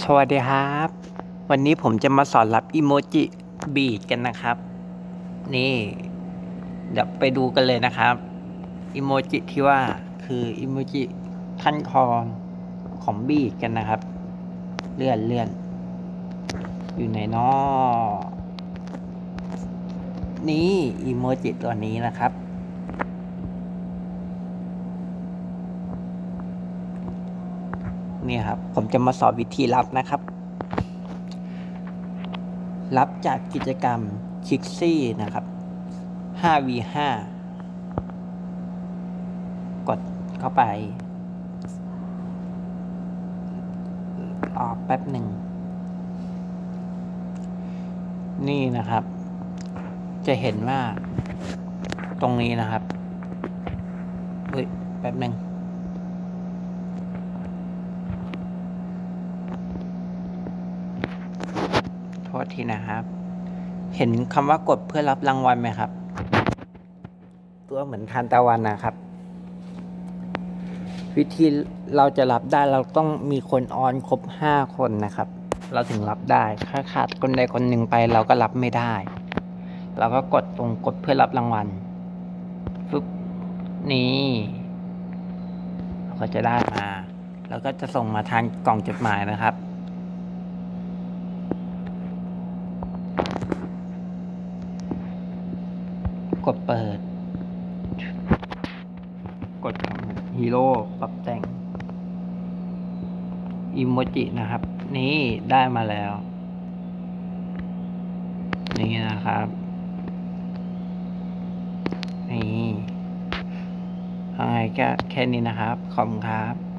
สวัสดีครับ วันนี้ผมจะมาสอนรับอิโมจิบีดกันนะครับ นี่เดี๋ยวไปดูกันเลยนะครับอิโมจิที่ว่าคืออิโมจิท่านคอของบีดกันนะครับ เลื่อนเลื่อนอยู่ในนอนี่อิโมจิตัวนี้นะครับ นี่ครับ ผมจะมาสอนวิธีรับนะครับ รับจากกิจกรรมชิกซี่นะครับ 5v5 กดเข้าไปรอแป๊บหนึ่ง นี่นะครับ จะเห็นว่า ตรงนี้นะครับเฮ้ยแป๊บหนึ่ง ทษทีนะครับ เห็นคำว่ากดเพื่อรับรางวัลไหมครับ ตัวเหมือนทานตะวันนะครับ วิธีเราจะรับได้เราต้องมีคนออนครบห้าคนนะครับ เราถึงรับได้ถ้าขาดคนใดคนหนึ่งไปเราก็รับไม่ได้ เราก็กดตรงกดเพื่อรับรางวัลฟึบนี่เราก็จะได้มา แล้วก็จะส่งมาทางกล่องจดหมายนะครับ กดเปิด กดฮีโร่ปรับแต่งอิโมจินะครับ นี่ได้มาแล้ว นี่นะครับ นี่ยังไงก็แค่นี้นะครับ ขอบคุณครับ